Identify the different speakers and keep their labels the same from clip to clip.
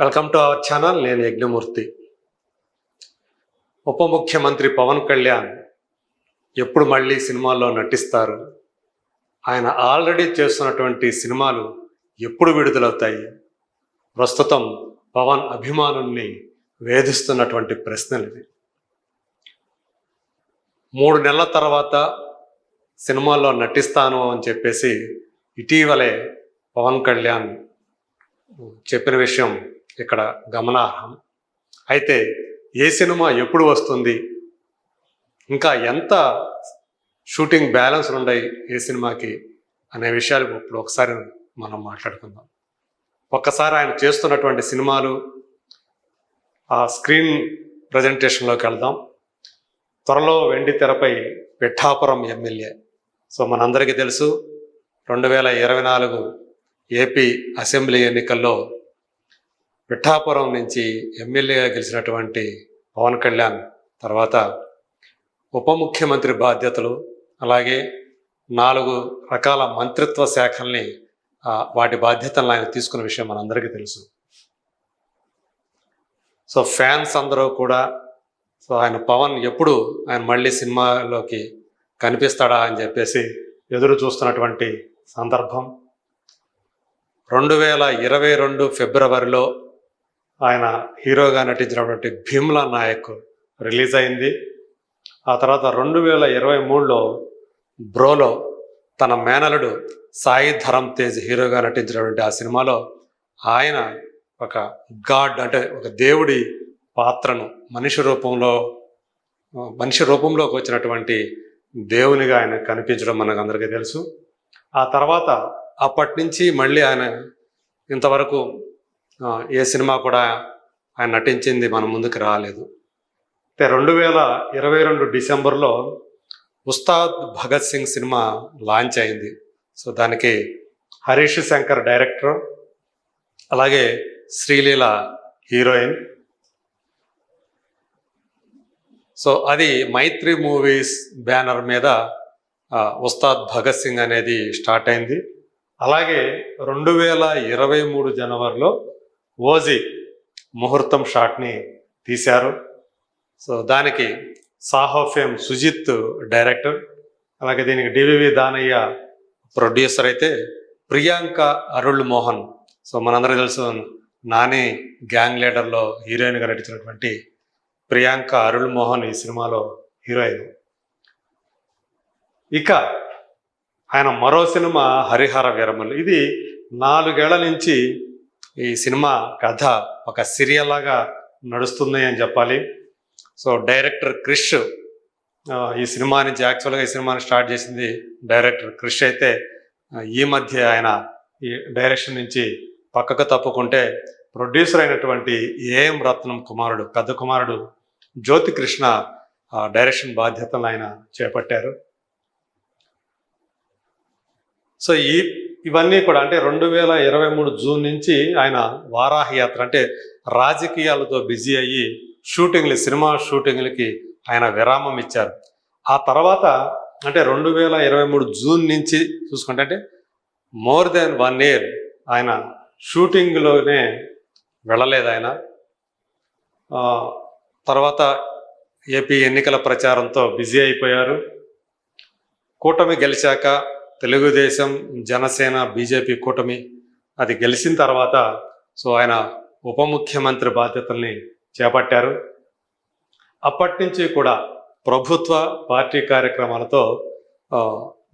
Speaker 1: Welcome to our channel నేను యజ్ఞమూర్తి. ఉప ముఖ్యమంత్రి పవన్ కళ్యాణ్ ఎప్పుడు మళ్ళీ సినిమాల్లో నటిస్తారు? ఆయన ఆల్రెడీ చేస్తున్నటువంటి సినిమాలు ఎప్పుడు విడుదలవుతాయి? ప్రస్తుతం పవన్ అభిమానుల్ని వేధిస్తున్నటువంటి ప్రశ్నలు ఇవి. మూడు నెలల తర్వాత సినిమాల్లో నటిస్తాను అని చెప్పేసి ఇటీవలే పవన్ కళ్యాణ్ చెప్పిన విషయం ఇక్కడ గమనార్హం. అయితే ఏ సినిమా ఎప్పుడు వస్తుంది? ఇంకా ఎంత షూటింగ్ బ్యాలెన్స్ ఉన్నాయి ఏ సినిమాకి అనే విషయాలు ఇప్పుడు ఒకసారి మనం మాట్లాడుకుందాం. ఒక్కసారి ఆయన చేస్తున్నటువంటి సినిమాలు ఆ స్క్రీన్ ప్రజెంటేషన్లోకి వెళ్దాం. త్వరలో వెండి తెరపై పిఠాపురం ఎమ్మెల్యే. సో మనందరికీ తెలుసు రెండు వేల ఇరవై నాలుగు ఏపీ అసెంబ్లీ ఎన్నికల్లో పిఠాపురం నుంచి ఎమ్మెల్యేగా గెలిచినటువంటి పవన్ కళ్యాణ్ తర్వాత ఉప ముఖ్యమంత్రి బాధ్యతలు అలాగే నాలుగు రకాల మంత్రిత్వ శాఖల్ని వాటి బాధ్యతలను ఆయన తీసుకున్న విషయం మనందరికీ తెలుసు. సో ఫ్యాన్స్ అందరూ కూడా సో ఆయన పవన్ ఎప్పుడు ఆయన మళ్ళీ సినిమాలోకి కనిపిస్తాడా అని చెప్పేసి ఎదురు చూస్తున్నటువంటి సందర్భం. రెండు వేల ఇరవై రెండు ఫిబ్రవరిలో ఆయన హీరోగా నటించినటువంటి భీమ్లా నాయక్ రిలీజ్ అయింది. ఆ తర్వాత రెండు వేల ఇరవై మూడులో బ్రోలో తన మేనలుడు సాయి ధరమ్ తేజ్ హీరోగా నటించినటువంటి ఆ సినిమాలో ఆయన ఒక గాడ్ అంటే ఒక దేవుడి పాత్రను మనిషి రూపంలో మనిషి రూపంలోకి వచ్చినటువంటి దేవునిగా ఆయన కనిపించడం మనకు అందరికీ తెలుసు. ఆ తర్వాత అప్పటి నుంచి మళ్ళీ ఆయన ఇంతవరకు ఏ సినిమా కూడా ఆయన నటించింది మన ముందుకు రాలేదు. అయితే రెండు వేల ఇరవై రెండు డిసెంబర్లో ఉస్తాద్ భగత్ సింగ్ సినిమా లాంచ్ అయింది. సో దానికి హరీష్ శంకర్ డైరెక్టర్ అలాగే శ్రీలీల హీరోయిన్. సో అది మైత్రి మూవీస్ బ్యానర్ మీద ఉస్తాద్ భగత్ సింగ్ అనేది స్టార్ట్ అయింది. అలాగే రెండు వేల ఇరవై మూడు జనవరిలో ఓజీ ముహూర్తం షాట్ని తీశారు. సో దానికి సాహో ఫేమ్ సుజిత్ డైరెక్టర్ అలాగే దీనికి డివివి దానయ్య ప్రొడ్యూసర్ అయితే ప్రియాంక అరుళ్ మోహన్. సో మనందరూ తెలుసు నాని గ్యాంగ్ లీడర్లో హీరోయిన్గా నటించినటువంటి ప్రియాంక అరుళ్ మోహన్ ఈ సినిమాలో హీరోయిన్ ఇక ఆయన మరో సినిమా హరిహర వీరమల్లు. ఇది నాలుగేళ్ళ నుంచి ఈ సినిమా కథ ఒక సీరియల్ లాగా నడుస్తుంది అని చెప్పాలి. సో డైరెక్టర్ క్రిష్ ఈ సినిమా నుంచి యాక్చువల్గా ఈ సినిమాని స్టార్ట్ చేసింది డైరెక్టర్ క్రిష్ అయితే ఈ మధ్య ఆయన ఈ డైరెక్షన్ నుంచి పక్కకు తప్పుకుంటే ప్రొడ్యూసర్ అయినటువంటి ఏఎం రత్నం కుమారుడు పెద్ద కుమారుడు జ్యోతి కృష్ణ ఆ, డైరెక్షన్ బాధ్యతలను ఆయన చేపట్టారు. సో ఈ ఇవన్నీ కూడా అంటే రెండు వేల ఇరవై మూడు జూన్ నుంచి ఆయన వారాహి యాత్ర అంటే రాజకీయాలతో బిజీ అయ్యి షూటింగ్లు సినిమా షూటింగ్లకి ఆయన విరామం ఇచ్చారు. ఆ తర్వాత అంటే రెండు వేల ఇరవై మూడు జూన్ నుంచి చూసుకుంటే అంటే మోర్ దెన్ వన్ ఇయర్ ఆయన షూటింగ్లోనే వెళ్ళలేదు ఆయన. తర్వాత ఏపీ ఎన్నికల ప్రచారంతో బిజీ అయిపోయారు. కూటమి గెలిచాక తెలుగుదేశం జనసేన బీజేపీ కూటమి అది గెలిచిన తర్వాత సో ఆయన ఉప ముఖ్యమంత్రి బాధ్యతల్ని చేపట్టారు. అప్పటి నుంచి కూడా ప్రభుత్వ పార్టీ కార్యక్రమాలతో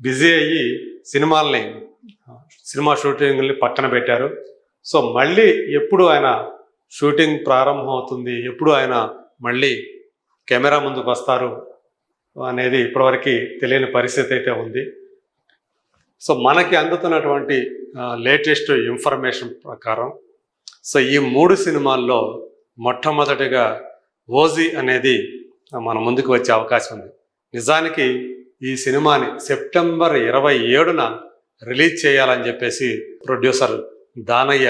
Speaker 1: బిజీ అయ్యి సినిమాల్ని సినిమా షూటింగ్ని పక్కన పెట్టారు. సో మళ్ళీ ఎప్పుడు ఆయన షూటింగ్ ప్రారంభం అవుతుంది ఎప్పుడు ఆయన మళ్ళీ కెమెరా ముందుకు వస్తారు అనేది ఇప్పటివరకు తెలియని పరిస్థితి అయితే ఉంది. సో మనకి అందుతున్నటువంటి లేటెస్ట్ ఇన్ఫర్మేషన్ ప్రకారం సో ఈ మూడు సినిమాల్లో మొట్టమొదటిగా ఓజీ అనేది మన ముందుకు వచ్చే అవకాశం ఉంది. నిజానికి ఈ సినిమాని సెప్టెంబర్ ఇరవై ఏడున రిలీజ్ చేయాలని చెప్పేసి ప్రొడ్యూసర్ దానయ్య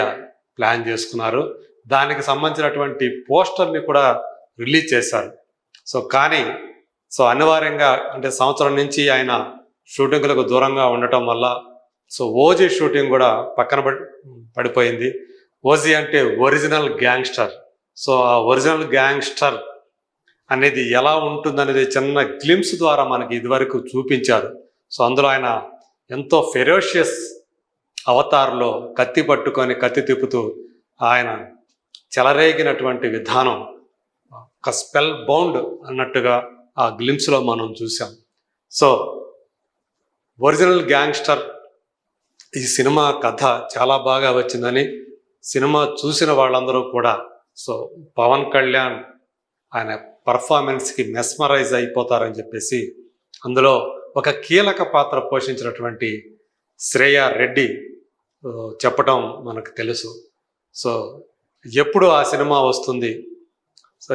Speaker 1: ప్లాన్ చేసుకున్నారు. దానికి సంబంధించినటువంటి పోస్టర్ని కూడా రిలీజ్ చేశారు. సో కానీ సో అనివార్యంగా అంటే సంవత్సరం నుంచి ఆయన షూటింగ్లకు దూరంగా ఉండటం వల్ల సో ఓజీ షూటింగ్ కూడా పక్కన పడిపోయింది. ఓజీ అంటే ఒరిజినల్ గ్యాంగ్స్టర్. సో ఆ ఒరిజినల్ గ్యాంగ్స్టర్ అనేది ఎలా ఉంటుందనేది చిన్న గ్లిమ్స్ ద్వారా మనకి ఇదివరకు చూపించారు సో అందులో ఆయన ఎంతో ఫెరోషియస్ అవతార్లో కత్తి పట్టుకొని కత్తి తిప్పుతూ ఆయన చెలరేగినటువంటి విధానం ఒక స్పెల్ బౌండ్ అన్నట్టుగా ఆ గ్లిమ్స్లో మనం చూసాం సో ఒరిజినల్ గ్యాంగ్స్టర్ ఈ సినిమా కథ చాలా బాగా వచ్చిందని సినిమా చూసిన వాళ్ళందరూ కూడా సో పవన్ కళ్యాణ్ ఆయన పర్ఫార్మెన్స్కి మెస్మరైజ్ అయిపోతారని చెప్పేసి అందులో ఒక కీలక పాత్ర పోషించినటువంటి శ్రేయ రెడ్డి చెప్పడం చెప్పటం మనకు తెలుసు. సో ఎప్పుడు ఆ సినిమా వస్తుంది? సో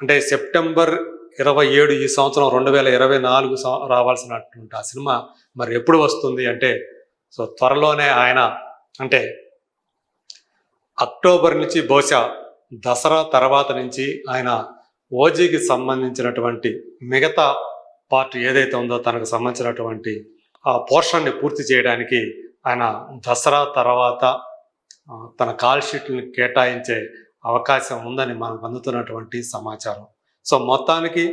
Speaker 1: అంటే సెప్టెంబర్ ఇరవై ఏడు ఈ సంవత్సరం రెండు వేల ఇరవై నాలుగు రావాల్సినటువంటి ఆ సినిమా మరి ఎప్పుడు వస్తుంది అంటే సో త్వరలోనే ఆయన అంటే అక్టోబర్ నుంచి బహుశా దసరా తర్వాత నుంచి ఆయన ఓజీకి సంబంధించినటువంటి మిగతా పార్ట్ ఏదైతే ఉందో తనకు సంబంధించినటువంటి ఆ పోర్షన్ని పూర్తి చేయడానికి ఆయన దసరా తర్వాత తన కాల్ షీట్లను కేటాయించే అవకాశం ఉందని మనకు అందుతున్నటువంటి సమాచారం. సో మొత్తానికి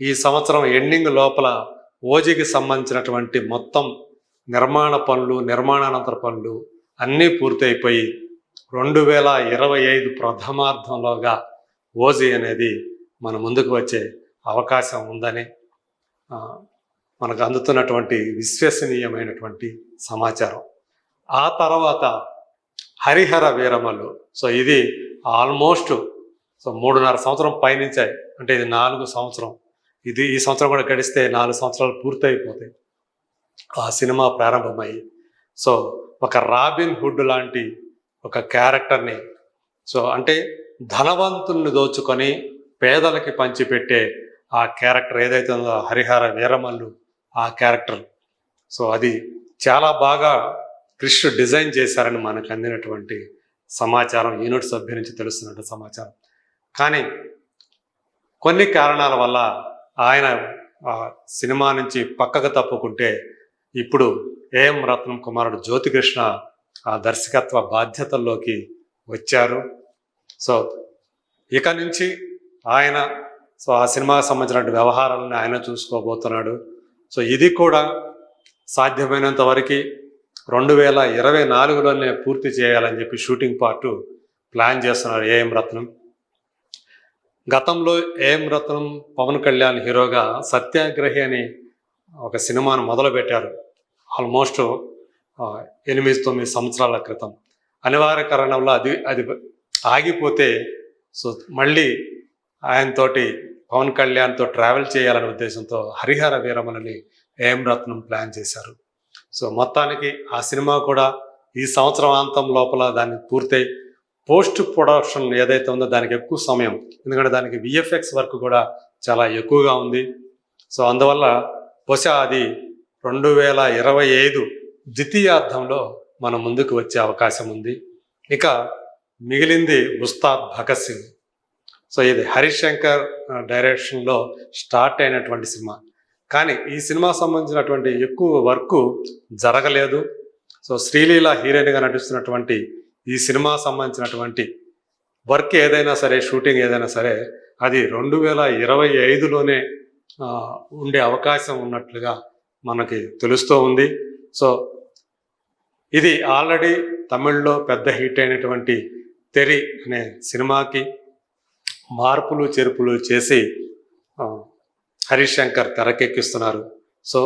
Speaker 1: ఈ సంవత్సరం ఎండింగ్ లోపల ఓజీకి సంబంధించినటువంటి మొత్తం నిర్మాణ పనులు నిర్మాణానంతర పనులు అన్నీ పూర్తయిపోయి రెండు వేల ఇరవై ఐదు ప్రథమార్థంలోగా ఓజీ అనేది మన ముందుకు వచ్చే అవకాశం ఉందని మనకు అందుతున్నటువంటి విశ్వసనీయమైనటువంటి సమాచారం. ఆ తర్వాత హరిహర వీరమల్లు. సో ఇది ఆల్మోస్ట్ సో మూడున్నర సంవత్సరం పైనుంచాయి అంటే ఇది నాలుగు సంవత్సరం. ఇది ఈ సంవత్సరం కూడా గడిస్తే నాలుగు సంవత్సరాలు పూర్తయిపోతాయి. ఆ సినిమా ప్రారంభమయ్యి. సో ఒక రాబిన్ హుడ్ లాంటి ఒక క్యారెక్టర్ని సో అంటే ధనవంతుల్ని దోచుకొని పేదలకి పంచిపెట్టే ఆ క్యారెక్టర్ ఏదైతే ఉందో హరిహర వీరమల్లు ఆ క్యారెక్టర్. సో అది చాలా బాగా క్రిష్ డిజైన్ చేశారని మనకు అందినటువంటి సమాచారం యూనిట్ సభ్యు నుంచి తెలుస్తున్నట్టు సమాచారం. కానీ కొన్ని కారణాల వల్ల ఆయన ఆ సినిమా నుంచి పక్కకు తప్పుకుంటే ఇప్పుడు ఏఎం రత్నం కుమారుడు జ్యోతికృష్ణ ఆ దర్శకత్వ బాధ్యతల్లోకి వచ్చారు. సో ఇక నుంచి ఆయన సో ఆ సినిమాకి సంబంధించిన వ్యవహారాలను ఆయన చూసుకోబోతున్నాడు. సో ఇది కూడా సాధ్యమైనంత వరకు రెండు వేల ఇరవై నాలుగులోనే పూర్తి చేయాలని చెప్పి షూటింగ్ పార్ట్ ప్లాన్ చేస్తున్నారు ఏఎం రత్నం. గతంలో ఏఎం రత్నం పవన్ కళ్యాణ్ హీరోగా సత్యాగ్రహి అని ఒక సినిమాను మొదలుపెట్టారు. ఆల్మోస్ట్ ఎనిమిది తొమ్మిది సంవత్సరాల క్రితం. అనివార్య కారణంలో అది అది ఆగిపోతే సో మళ్ళీ ఆయనతోటి పవన్ కళ్యాణ్తో ట్రావెల్ చేయాలనే ఉద్దేశంతో హరిహర వీరమలని ఏఎం రత్నం ప్లాన్ చేశారు. సో మొత్తానికి ఆ సినిమా కూడా ఈ సంవత్సరం అంతం లోపల దాన్ని పూర్తయి పోస్ట్ ప్రొడక్షన్ ఏదైతే ఉందో దానికి ఎక్కువ సమయం ఎందుకంటే దానికి విఎఫ్ఎక్స్ వర్క్ కూడా చాలా ఎక్కువగా ఉంది. సో అందువల్ల బహుశా అది రెండు వేల ఇరవై ఐదు ద్వితీయార్థంలో మనం ముందుకు వచ్చే అవకాశం ఉంది. ఇక మిగిలింది ఉస్తాద్ భగత్ సింగ్. సో ఇది హరిశంకర్ డైరెక్షన్లో స్టార్ట్ అయినటువంటి సినిమా. కానీ ఈ సినిమా సంబంధించినటువంటి ఎక్కువ వర్క్ జరగలేదు. సో శ్రీలీల హీరోయిన్గా నటిస్తున్నటువంటి ఈ సినిమా సంబంధించినటువంటి వర్క్ ఏదైనా సరే షూటింగ్ ఏదైనా సరే అది రెండు వేల ఇరవై ఐదులోనే ఉండే అవకాశం ఉన్నట్లుగా మనకి తెలుస్తూ ఉంది. సో ఇది ఆల్రెడీ తమిళ్ళో పెద్ద హిట్ అయినటువంటి తెరి అనే సినిమాకి మార్పులు చేర్పులు చేసి హరీష్ శంకర్ తెరకెక్కిస్తున్నారు. సో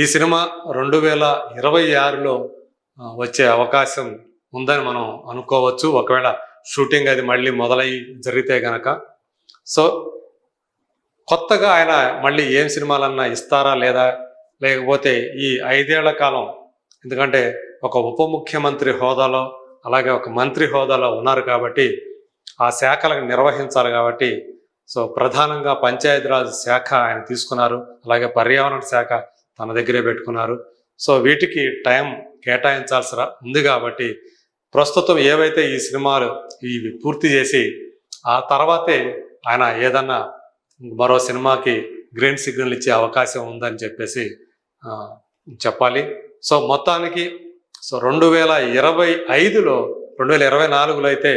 Speaker 1: ఈ సినిమా రెండు వేల ఇరవై ఆరులో వచ్చే అవకాశం ఉందని మనం అనుకోవచ్చు. ఒకవేళ షూటింగ్ అది మళ్ళీ మొదలై జరిగితే గనక. సో కొత్తగా ఆయన మళ్ళీ ఏం సినిమాలన్నా ఇస్తారా లేదా? లేకపోతే ఈ ఐదేళ్ళ కాలం ఎందుకంటే ఒక ఉప ముఖ్యమంత్రి హోదాలో అలాగే ఒక మంత్రి హోదాలో ఉన్నారు కాబట్టి ఆ శాఖలను నిర్వహించాలి కాబట్టి. సో ప్రధానంగా పంచాయతీరాజ్ శాఖ ఆయన తీసుకున్నారు. అలాగే పర్యావరణ శాఖ తన దగ్గరే పెట్టుకున్నారు. సో వీటికి టైం కేటాయించాల్సి ఉంది కాబట్టి ప్రస్తుతం ఏవైతే ఈ సినిమాలు ఇవి పూర్తి చేసి ఆ తర్వాతే ఆయన ఏదన్నా మరో సినిమాకి గ్రీన్ సిగ్నల్ ఇచ్చే అవకాశం ఉందని చెప్పేసి చెప్పాలి. సో మొత్తానికి సో రెండు వేల ఇరవై ఐదులో రెండు వేల ఇరవై నాలుగులో అయితే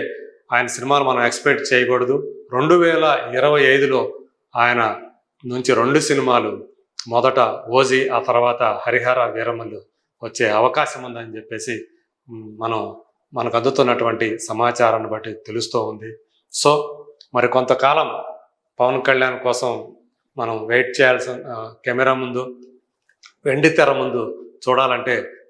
Speaker 1: ఆయన సినిమాలు మనం ఎక్స్పెక్ట్ చేయకూడదు. రెండు వేల ఇరవై ఐదులో ఆయన నుంచి రెండు సినిమాలు మొదట ఓజీ ఆ తర్వాత హరిహర వీరమల్లు వచ్చే అవకాశం ఉందని చెప్పేసి మనం మనకు అందుతున్నటువంటి సమాచారాన్ని బట్టి తెలుస్తూ ఉంది. సో మరి కొంతకాలం పవన్ కళ్యాణ్ కోసం మనం వెయిట్ చేయాల్సిన కెమెరా ముందు వెండి తెర ముందు చూడాలంటే